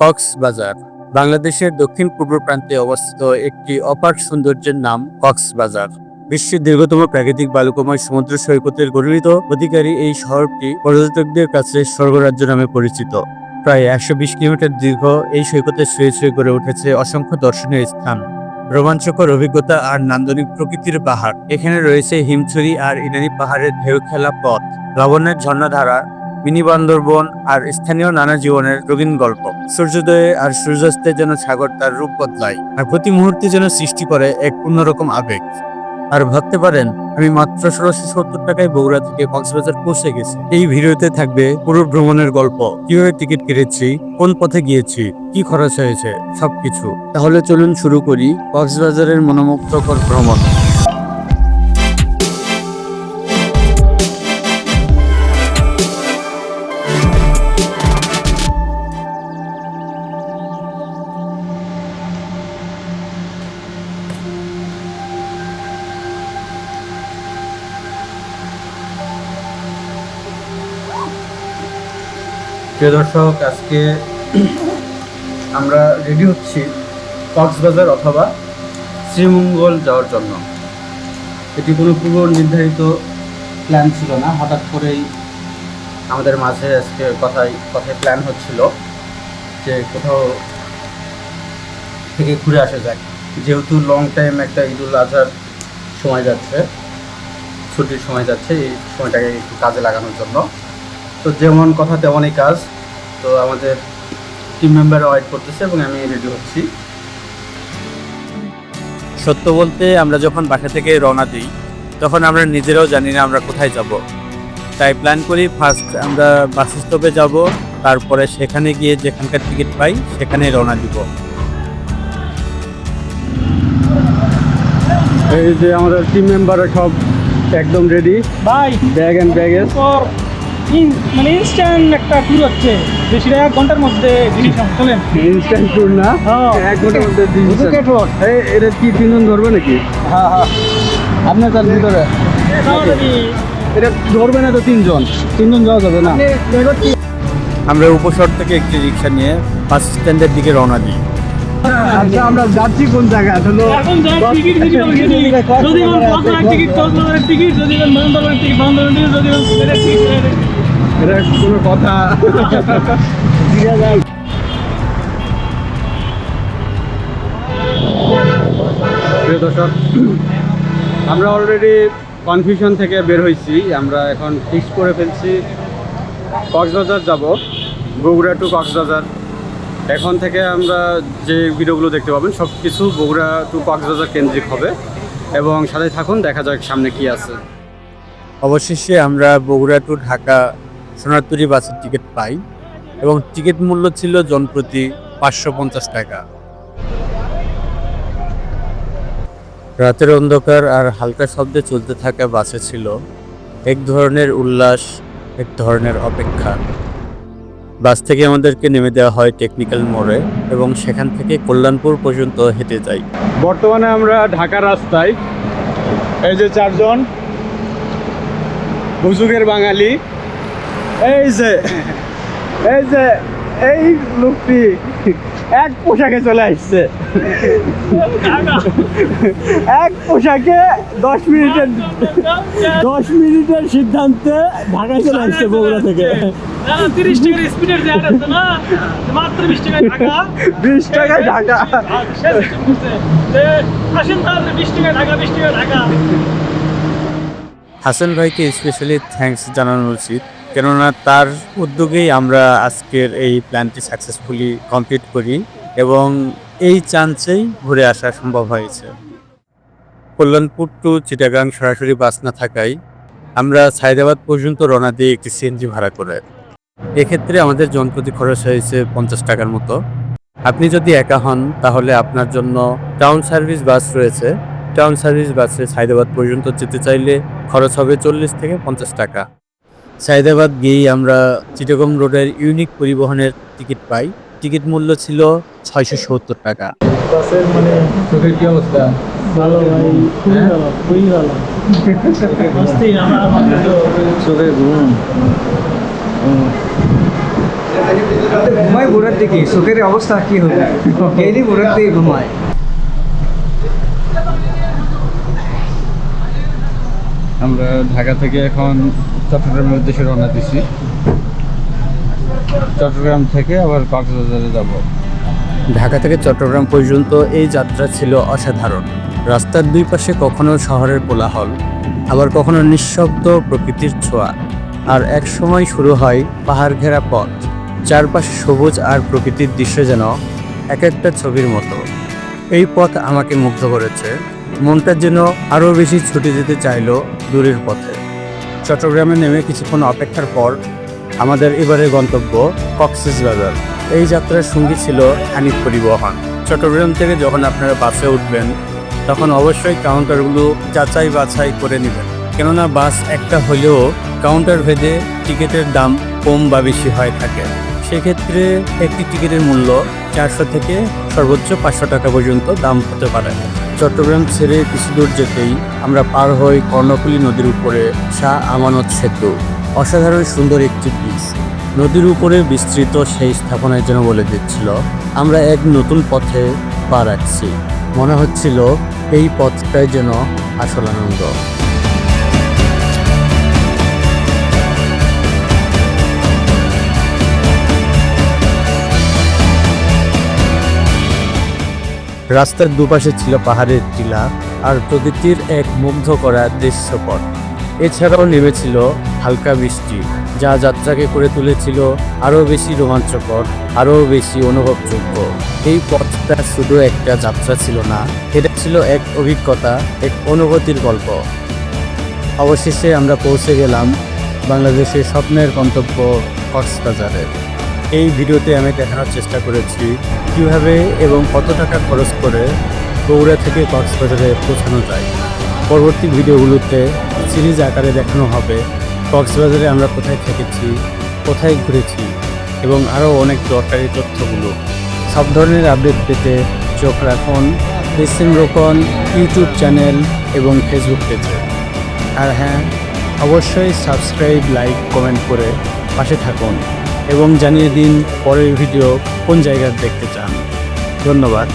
কক্সবাজার, বাংলাদেশের দক্ষিণ পূর্ব প্রান্তে অবস্থিত একটি অপার সৌন্দর্যের নাম কক্সবাজার। বিশ্বের দীর্ঘতম প্রাকৃতিক বালুকময় সমুদ্র সৈকতের গরিত অধিকারী এই শহরটি পর্যটকদের কাছে স্বর্গরাজ্য নামে পরিচিত। প্রায় একশো বিশ কিলোমিটার দীর্ঘ এই সৈকতে শুয়ে শুয়ে গড়ে উঠেছে অসংখ্য দর্শনীয় স্থান। রোমাঞ্চকর অভিজ্ঞতা আর নান্দনিক প্রকৃতির পাহাড়। এখানে রয়েছে হিমছড়ি আর ইনানি পাহাড়ের ঢেউ খেলা পথ। লবণের ঝর্ণাধারা মিনি বান্দরবন আর স্থানীয় নানা জীবনের রঙিন গল্প। সূর্যোদয়ে আর সূর্যাস্তে যেন সাগর তার রূপ বদলায় আর প্রতি মুহূর্তে যেন সৃষ্টি করে এক অন্যরকম আবেগ। আর ভাবতে পারেন, আমি মাত্র ষোলোশো সত্তর টাকায় বগুড়া থেকে কক্সবাজার পৌঁছে গেছি। এই ভিডিওতে থাকবে পুরো ভ্রমণের গল্প। কীভাবে টিকিট কেটেছি, কোন পথে গিয়েছি, কি খরচ হয়েছে, সবকিছু। তাহলে চলুন শুরু করি কক্সবাজারের মনোমুগ্ধকর ভ্রমণ। প্রিয় দর্শক, আজকে আমরা রেডি হচ্ছি কক্সবাজার অথবা শ্রীমঙ্গল যাওয়ার জন্য। এটি কোনো পূর্ব নির্ধারিত প্ল্যান ছিল না। হঠাৎ করেই আমাদের মাঝে আজকে কথাই কথায় প্ল্যান হচ্ছিল যে কোথাও থেকে ঘুরে আসা যাক। যেহেতু লং টাইম একটা ঈদুল আজহার সময় যাচ্ছে, ছুটির সময় যাচ্ছে, এই সময়টাকে একটু কাজে লাগানোর জন্য। তো যেমন কথা তেমনই কাজ তো আমাদের টিম মেম্বার ওয়েট করতেছে এবং আমি রেডি হচ্ছি। সত্য বলতে আমরা যখন বাসা থেকে রওনা দিই তখন আমরা নিজেরাও জানি না আমরা কোথায় যাব। তাই প্ল্যান করি ফার্স্ট আমরা বাস স্টপে যাব তারপরে সেখানে গিয়ে যেখানকার টিকিট পাই সেখানে রওনা দিব। এই যে আমাদের টিম মেম্বাররা সব একদম রেডি ভাই ব্যাগ অ্যান্ড ব্যাগেজ মানে ইনস্ট্যান্ট একটা ট্যুর হচ্ছে। বেশি এক ঘণ্টার মধ্যে জিনিস চলেন ইনস্ট্যান্ট ট্যুর না? হ্যাঁ। এক ঘণ্টার মধ্যে। এটা কি তিনজন ধরবে নাকি? হ্যাঁ হ্যাঁ। আপনার তার ভিতরে। এটা ধরবে না তো তিনজন? তিনজন যাওয়া যাবে না। আমরা উপশহর থেকে একটি রিক্সা নিয়ে বাস স্ট্যান্ডের দিকে রওনা দিই। আচ্ছা আমরা যাচ্ছি কোন টিকিট বেশি পাবেন যদি টিকিট টিকিট যদি টিকিট যদি এটা কথা। দর্শক, আমরা অলরেডি কনফিউশন থেকে বের হয়েছি। আমরা এখন ফিক্স করে ফেলছি। কক্সবাজার যাব, বগুড়া টু কক্সবাজার। এখন থেকে আমরা যে ভিডিওগুলো দেখতে পাবেন সব কিছু বগুড়া টু কক্সবাজার কেন্দ্রিক হবে। এবং সাথে থাকুন, দেখা যাক সামনে কি আছে। অবশেষে আমরা বগুড়া টু ঢাকা সোনারতরী বাসের টিকিট পাই এবং টিকিট মূল্য ছিল জনপ্রতি পাঁচশো পঞ্চাশ টাকা। রাতের অন্ধকার আর হালকা শব্দে চলতে থাকা বাসে ছিল এক ধরনের উল্লাস, এক ধরনের অপেক্ষা। বাস থেকে আমাদেরকে নেমে দেওয়া হয় টেকনিক্যাল মোড়ে এবং সেখান থেকে কল্যাণপুর পর্যন্ত হেঁটে যাই। বর্তমানে আমরা ঢাকা রাস্তায়, এই যে চারজন বুজুগের বাঙালি এই যে এই যে এই লোকটি এক পোশাকে চলে আসছে। এক পোশাকে দশ মিনিটের দশ মিনিটের সিদ্ধান্তে ঢাকায় চলে আসছে বগুড়া থেকে। তিরিশ টাকার স্পিডের না মাত্র বিশ টাকায় ঢাকা। বিশ টাকায় ঢাকা। আসেন তাহলে বিশ টাকায় ঢাকা বিশ টাকায় ঢাকা। হাসান ভাইকে স্পেশালি থ্যাঙ্কস জানানো উচিত। কেননা তার উদ্যোগেই আমরা আজকের এই প্ল্যানটি সাকসেসফুলি কমপ্লিট করি এবং এই চান্সেই ঘুরে আসা সম্ভব হয়েছে। কল্যাণপুর টু চিটাগাং সরাসরি বাস না থাকায় আমরা সায়দাবাদ পর্যন্ত রওনা দিয়ে একটি সিএনজি ভাড়া করে। এক্ষেত্রে আমাদের জনপ্রতি খরচ হয়েছে পঞ্চাশ টাকার মতো। আপনি যদি একা হন, তাহলে আপনার জন্য টাউন সার্ভিস বাস রয়েছে। টাউন সার্ভিস বাসে সায়দাবাদ পর্যন্ত যেতে চাইলে খরচ হবে চল্লিশ থেকে পঞ্চাশ টাকা। সায়দাবাদ গিয়েই আমরা চিটাগং রোডের ইউনিক পরিবহনের টিকিট পাই। টিকিট মূল্য ছিল ছয়শো সত্তর টাকা। চোখের কি অবস্থা? দিকে চোখের কি হবে? ডেইলি ভোরের দিকে ঘুমায় আমরা ঢাকা থেকে এখন চট্টগ্রামের উদ্দেশ্যে রওনা দিছি। চট্টগ্রাম থেকে আবার কক্সবাজারে যাব। ঢাকা থেকে চট্টগ্রাম পর্যন্ত এই যাত্রা ছিল অসাধারণ। রাস্তার দুই পাশে কখনো শহরের কোলাহল, আবার কখনো নিঃশব্দ প্রকৃতির ছোঁয়া। আর এক সময় শুরু হয় পাহাড় ঘেরা পথ। চারপাশে সবুজ আর প্রকৃতির দৃশ্য যেন এক একটা ছবির মতো। এই পথ আমাকে মুগ্ধ করেছে। মনটা যেন আরও বেশি ছুটে যেতে চাইলো দূরের পথে। চট্টগ্রামে নেমে কিছুক্ষণ অপেক্ষার পর আমাদের এবারের গন্তব্য কক্সবাজার এই যাত্রার সঙ্গী ছিল হানিফ পরিবহন। চট্টগ্রাম থেকে যখন আপনারা বাসে উঠবেন, তখন অবশ্যই কাউন্টারগুলো যাচাই বাছাই করে নেবেন। কেননা বাস একটা হলেও কাউন্টার ভেদে টিকিটের দাম কম বা বেশি হয়ে থাকে। সেক্ষেত্রে একটি টিকিটের মূল্য চারশো থেকে সর্বোচ্চ পাঁচশো টাকা পর্যন্ত দাম হতে পারে। চট্টগ্রাম ছেড়ে কিছু দূর যেতেই আমরা পার হই কর্ণফুলী নদীর উপরে শাহ আমানত সেতু। অসাধারণ সুন্দর একটি ব্রিজ। নদীর উপরে বিস্তৃত সেই স্থাপনায় যেন বলে দিচ্ছিল, আমরা এক নতুন পথে পা রাখছি। মনে হচ্ছিল এই পথটাই যেন আসল আনন্দ। রাস্তার দুপাশে ছিল পাহাড়ের টিলা আর প্রকৃতির এক মুগ্ধ করা দৃশ্যপট। এছাড়াও নেমেছিল হালকা বৃষ্টি, যা যাত্রাকে করে তুলেছিল আরও বেশি রোমাঞ্চকর, আরও বেশি অনুভবযোগ্য। এই পথটা শুধু একটা যাত্রা ছিল না, এটা ছিল এক অভিজ্ঞতা, এক অনুভূতির গল্প। অবশেষে আমরা পৌঁছে গেলাম বাংলাদেশের স্বপ্নের গন্তব্য কক্সবাজারে। এই ভিডিওতে আমি দেখানোর চেষ্টা করেছি কীভাবে এবং কত টাকা খরচ করে বগুড়া থেকে কক্সবাজারে পৌঁছানো যায়। পরবর্তী ভিডিওগুলোতে সিরিজ আকারে দেখানো হবে কক্সবাজারে আমরা কোথায় থেকেছি, কোথায় ঘুরেছি এবং আরও অনেক দরকারি তথ্যগুলো। সব ধরনের আপডেট পেতে চোখ রাখুন এসএম রোকন ইউটিউব চ্যানেল এবং ফেসবুক পেজে। আর হ্যাঁ অবশ্যই সাবস্ক্রাইব, লাইক, কমেন্ট করে পাশে থাকুন। এবং জানিয়ে দিন পরের ভিডিও কোন জায়গার দেখতে চান। ধন্যবাদ।